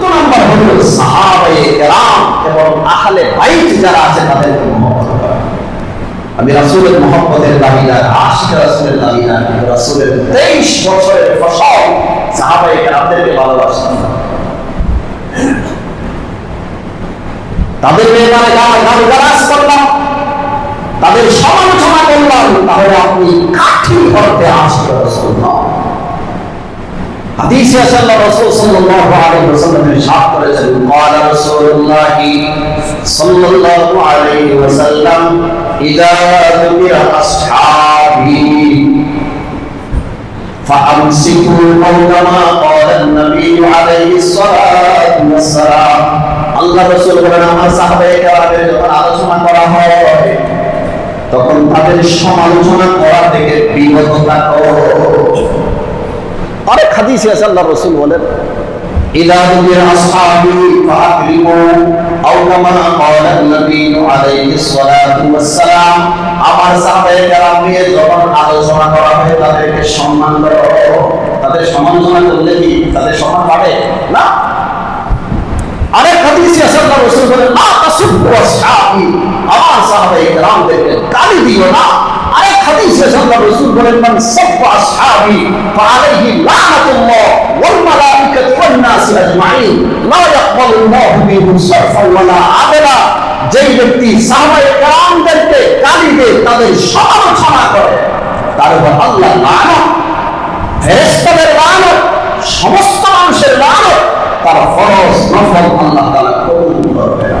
চতুর্থ নাম্বার হলো সাহাবায়ে কেরাম এবং আহলে বাইত যারা আছে তাদেরকে মহব্বত করা। আমি রাসূলের মহব্বতের আশিক রাসূলের রাসূলের 23 বছরের ফসল সাহাবায়ে কেরামদেরকে ভালোবাসতাম তাদের ব্যাপারে গান করলাম। তাদের সমালোচনা করলাম। তাহলে আপনি কাঠি করতে আসতে রসুল নন হাদিসে আছে আল্লাহ রাসূল সাল্লাল্লাহু আলাইহি ওয়াসাল্লাম ইরশাদ করেছেন قال رسول الله صلى الله عليه وسلم اذا ذكر اصحابي فامسكوا او كما قال النبي عليه الصلاه والسلام আল্লাহ রাসূল বলেন আমার সাহাবায়ে কেরামের যখন আলোচনা করা হয় তখন তাদের সমালোচনা করা থেকে বিরত থাকো আরেক হাদিসে আছে আল্লাহ রসুল বলেন আমার যখন আলোচনা করা হয়, তাদেরকে সম্মান করো তাদের সমালোচনা করলে কি তাদের সম্মান পাবে? না। আরেক হাদিসে আছে আল্লাহ রসুল বলেন না তাসুব্বু আসহাবি। আমার সাহাবায়ে কেরামদেরকে গালি দিও না। আরেক হাদিসে আছে আল্লাহ রাসূল বলেন, মান সাব্বা আসহাবি ফাআলাইহি লানাতুল্লাহ ওয়াল মালাইকাতু ওয়ান নাস আজমাইন, লা ইয়াকবালুল্লাহু মিনহু সারফা ওয়ালা আদলা। যেই ব্যক্তি সাহাবায়ে কেরামদেরকে গালি দেয়, তাদের সমালোচনা করে। তার উপর আল্লাহ লানত, ফেরেশতাদের লানত, সমস্ত মানুষের লানত, তার ফরজ নফল আল্লাহ তাআলা কবুল করবে না।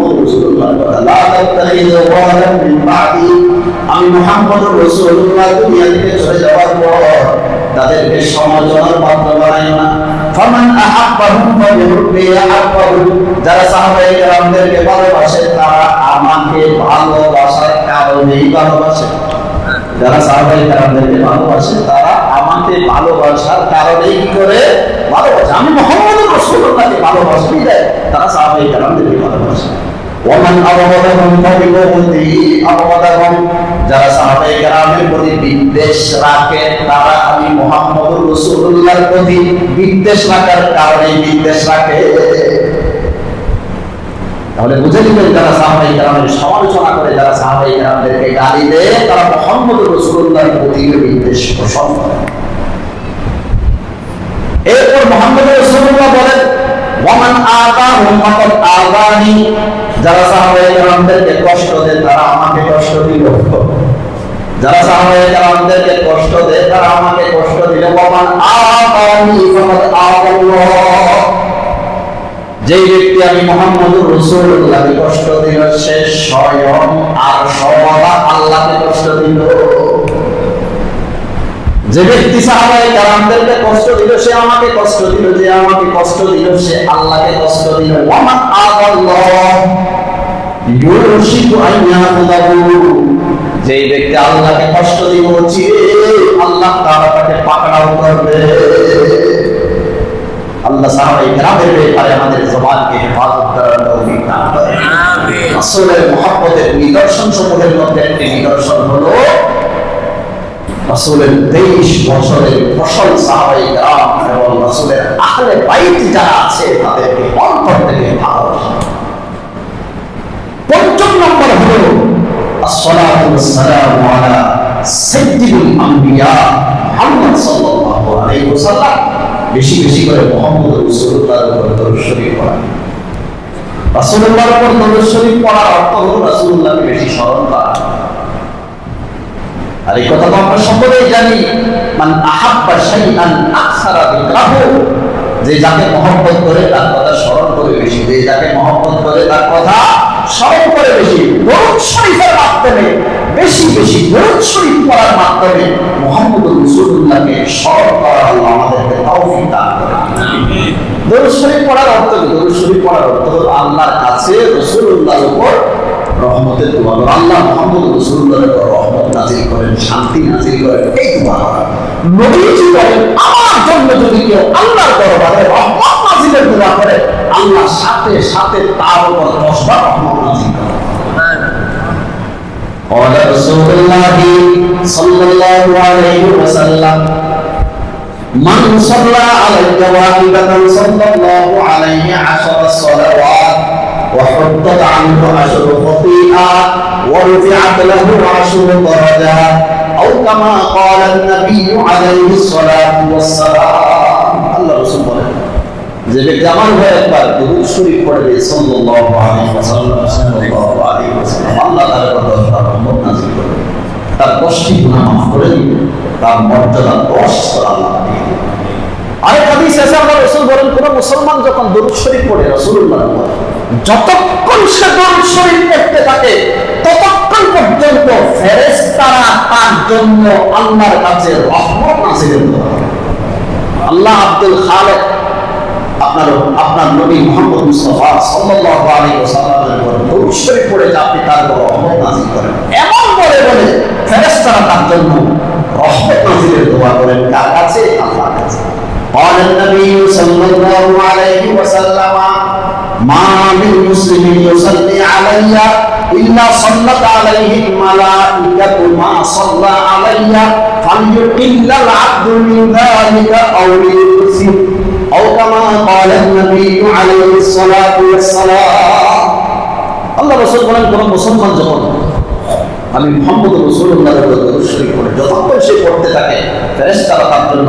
মোহাম্মদ বাদি। আমি মোহাম্মদুর রাসূলুল্লাহ, দুনিয়া থেকে যাওয়ার পর তাদেরকে সমালোচনার পাত্র বানাইও না। ফামান আহাব্বাহুম ফাবিহুব্বি আহাব্বাহু। যারা সাহাবায়ে তারা আমাকে ভালোবাসার কারণেই ভালোবাসে। যারা সাহাবাই কারামদেরকে ভালোবাসে, তারা আমাকে ভালোবাসার কারণেই কি করে? ভালোবাসে। আমি মোহাম্মদ রসুল্লাহকে ভালোবাসি। তারা সাহাবাই কারামদেরকে ভালোবাসে। ওমান যারা সাহাবাই কেরামের প্রতি বিদ্বেষ রাখে, তারা আমি মোহাম্মদ রসুল্লাহর প্রতি বিদ্বেষ রাখার কারণেই বিদ্বেষ রাখে। তাহলে বুঝে নিবেন যারা সাহাবাই কেরামের সমালোচনা করে, যারা সাহাবাই কেরামদেরকে গালি দেয়, তারা মোহাম্মদ রসুল্লাহর প্রতি বিদ্বেষ পোষণ করে। এরপর মোহাম্মদ রসুল্লাহ বলেন আতাহুম ফাকাদ যারা সাহাবায়ে কষ্ট দেয়, তারা আমাকে কষ্ট দিল। যারা সাহাবায়ে কষ্ট দেয়, তারা আমাকে কষ্ট দিল। ওয়ামান আতানি ফাকাদ যেই ব্যক্তি আমি মোহাম্মদুর রাসূলুল্লাহকে কষ্ট দিল, সে স্বয়ং আর সর্বদা আল্লাহকে কষ্ট দিল। যে ব্যক্তি সাহাবায়ে কারামদেরকে কষ্ট দিল সে আমাকে কষ্ট দিল যে আমাকে কষ্ট দিল সে আল্লাহকে কষ্ট দিল। ওয়ামান আল্লাহ ইউশিকু যেই ব্যক্তি আল্লাহকে কষ্ট দিব চিরে আল্লাহ তাআলা তাকে পাকড়াও করবে। আল্লাহ সাহাবাই কেরামের ব্যাপারে আমাদের জবানকে হেফাজত করার তৌফিক দান করেন আমিন। রাসূলের মহব্বতের নিদর্শন সমূহের মধ্যে একটি নিদর্শন হলো রাসূলের 23 বছরের ফসল সাহাবাই কেরাম এবং রাসূলের আহলে বাইত যারা আছে, তাদেরকে অন্তর থেকে ভালোবাসা। পঞ্চম নম্বর হলো আসসালাতু ওয়াসসালামু আলা সাইয়্যিদুল আম্বিয়া মুহাম্মদ সাল্লাল্লাহু আলাইহি ওয়াসাল্লাম। বেশি বেশি করে মুহাম্মদ রাসূলুল্লাহর উপর দরুদ শরীফ পড়া। রাসূলুল্লাহর উপর দরুদ শরীফ অর্থ হলো রাসূলুল্লাহকে বেশি স্মরণ করা। আর এই কথা তো আমরা সকলেই জানি, মান আহাব্বা শাইআন আকসারা যিকরাহু যে যাকে মহব্বত করে তার কথা স্মরণ করে বেশি, যে যাকে মহব্বত করে তার কথা স্মরণ করে বেশি, দরুদ শরীফের মাধ্যমে, বেশি বেশি দরুদ শরীফ পড়ার মাধ্যমে মুহাম্মদ রাসূলুল্লাহকে স্মরণ করার আল্লাহ আমাদেরকে তৌফিক দান করেন। দরুদ শরীফ পড়ার অর্থ কি? দরুদ শরীফ পড়ার অর্থ হলো আল্লাহর কাছে রাসূলুল্লাহর উপর রহমতের দোয়া। আল্লাহ মুহাম্মদ রাসূলুল্লাহর উপর রহমত নাযিল করেন শান্তি নাযিল করেন এই দোয়া করা নবীজি বলেন আমার জন্য যদি কেউ আল্লাহর দরবারে রহমত নাযিলের দোয়া করে আল্লাহ সাথে সাথে তার উপর দশবার রহমত নাযিল করে قال رسول الله صلى الله عليه وسلم من صلى علي واحدة صلى الله عليه عشر صلوات وحطت عنه عشر خطيئات ورفعت له عشر درجات أو كما قال النبي عليه الصلاة والسلام الله رسول الله যে ব্যক্তি আমার হয়ে একবার দুরূদ শরীফ পড়ে দিয়ে সাল্লাল্লাহু আলাইহি ওয়াসাল্লাম সাল্লাল্লাহু আলাইহি ওয়াসাল্লাম আল্লাহ তাআলা কথা তার রহমত নাযিল করবে তার দশটি গুনাহ মাফ করে দিবে তার মর্যাদা দশ স্তর আল্লাহ দিয়ে দিবে আরেক হাদিস আছে আমরা রাসূল বলেন কোন মুসলমান যখন দরুদ শরীফ পড়ে রাসূলুল্লাহ যতক্ষণ সে দরুদ শরীফ পড়তে থাকে ততক্ষণ পর্যন্ত ফেরেশতারা তার জন্য আল্লাহর কাছে রহমত নাযিল করে আল্লাহ আব্দুল খালেক আপনার আপনার নবী মুহাম্মদ মুস্তাফা সাল্লাল্লাহু আলাইহি ওয়াসাল্লামের উপর দরুদ শরীফ পড়ে যে আপনি তার উপর রহমত নাযিল করেন এমন বলে বলে ফেরেশতারা তার জন্য রহমত নাযিলের দোয়া করেন কার কাছে আল্লাহর কাছে قال النبي صلى الله عليه وسلم মা মিন মুসলিমিন ইউসাল্লি আলাইয়া ইল্লা সাল্লাত আলাইহি মালাইকাতু মা সাল্লা আলাইয়া ফালইউকিল্লাল আবদু মিন যালিকা আও লিউসিব আও কামা ক্বালা নবী আলাইহিস সালাতু ওয়াস সালাম আল্লাহ রাসূল বলেন কোন মুসলমান যখন আমি মোহাম্মদ রসুল্লাহর দরবারে থাকে তার জন্য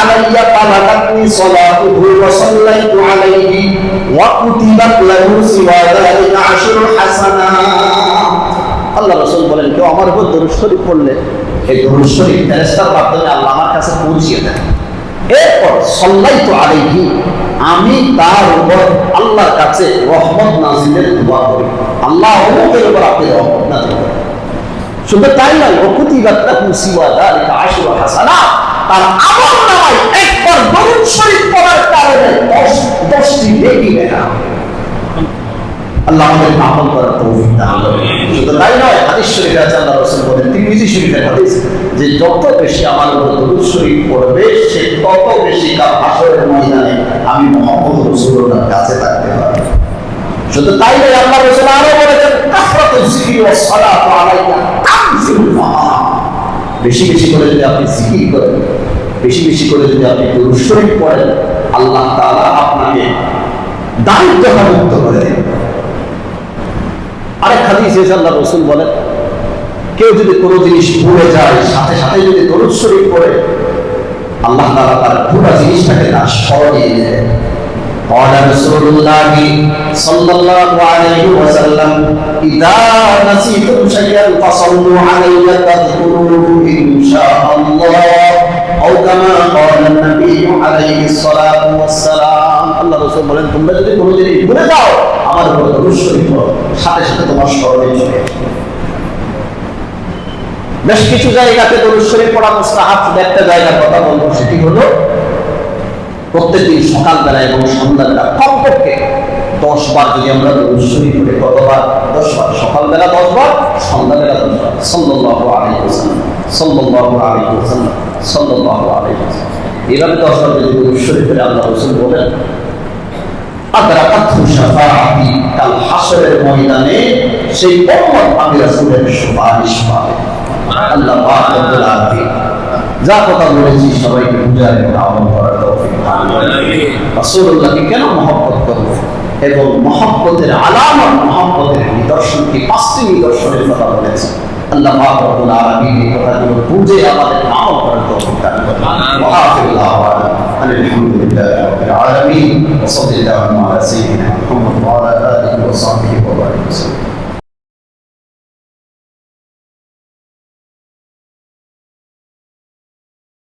আলাইয়া তালাকাতনি সলাতুহু ওয়া সাল্লাইতু আলাইহি ওয়া কুতিবাত লাহু আল্লাহ রাসূল বলেন, কেউ আমার উপর দরুদ শরীফ পড়লে এই দরুদ শরীফ ফেরেশতার মাধ্যমে আল্লাহ আমার কাছে পৌঁছিয়ে দেন। এরপর আলাইহি, আমি তার উপর আল্লাহর কাছে রহমত নাজিলের দোয়া করি। আল্লাহ অমুকের উপর আপনি রহমত নাজিল করেন। শুধু তাই নয় অকুতি বাত্তা মুসিবা দালিকা আশরু হাসানাত। তার আমল একবার দরুদ শরীফ পড়ার কারণে দশ, দশটি নেকি লেখা আল্লাহ আমাদের আমল করার তৌফিক দান। শুধু তাই নয়, হাদিস শরীফে আছে, আল্লাহ রাসূল বলেন, তিরমিজি শরীফের হাদিস, যে যত বেশি আমার উপর দরুদ শরীফ পড়বে, সে তত বেশি কাল হাসরের ময়দানে আমি মুহাম্মদ রাসূলুল্লাহর কাছে থাকতে পারব। শুধু তাই নয়, আল্লাহ রাসূল আরও বলেছেন বেশি বেশি করে যদি আপনি করেন, বেশি বেশি করে যদি আপনি শরীফ আল্লাহ আপনাকে মুক্ত করে দেবেন আরেক হাদিস আল্লাহ রসুল বলেন, কেউ যদি কোনো জিনিস ভুলে যায়, সাথে সাথে যদি দরুদ শরীফ পড়ে, আল্লাহ তাআলা তার পুরো জিনিসটাকে তার স্মরণে এনে দেন قال رسول الله صلى الله عليه وسلم إذا نسيتم شيئا فصلوا علي تذكروه إن شاء الله أو كما قال النبي عليه الصلاة والسلام আল্লাহ রসুল বলেন তোমরা যদি কোনো জিনিস ভুলে যাও আমার উপর দরুদ শরীফ পড়ো সাথে সাথে তোমার স্মরণে চলে আসবে বেশ কিছু জায়গাতে দরুদ শরীফ পড়া মুস্তাহাব শুধু একটা জায়গার কথা বলবো সেটি হলো প্রত্যেকদিন সকালবেলা এবং সন্ধ্যাবেলা কমপক্ষে দশ বার যদি আমরা শরীফ পড়ি, কতবার? দশ বার সকালবেলা দশ বার সন্ধ্যাবেলা দশ বার সাল্লাল্লাহু আলাইহি ওয়াসাল্লাম। সাল্লাল্লাহু আলাইহি ওয়াসাল্লাম। সাল্লাল্লাহু আলাইহি ওয়াসাল্লাম। এভাবে দশ বার যদি শরীফ পড়ে, আল্লাহ রাসূল বলেন আমি যা কথা বলেছি সবাইকে বুঝার রাসূলুল্লাহকে কেন মহব্বত করব এবং মহব্বতের আলামত, মহব্বতের নিদর্শন এই পাঁচটি নিদর্শনের কথা বলেছেন আল্লাহ পাক রব্বুল আলামিন এই কথাগুলো বুঝে আমাদের আমল করার তৌফিক দান করুন। ওয়া আখিরু দাওয়ানা আলহামদুলিল্লাহি রাব্বিল আলামিন ওয়া সাল্লাল্লাহু আলা সাইয়্যিদিনা মুহাম্মদ ওয়া আলা আলিহি ওয়া সাহবিহি ওয়া বারিক ওয়া সাল্লাম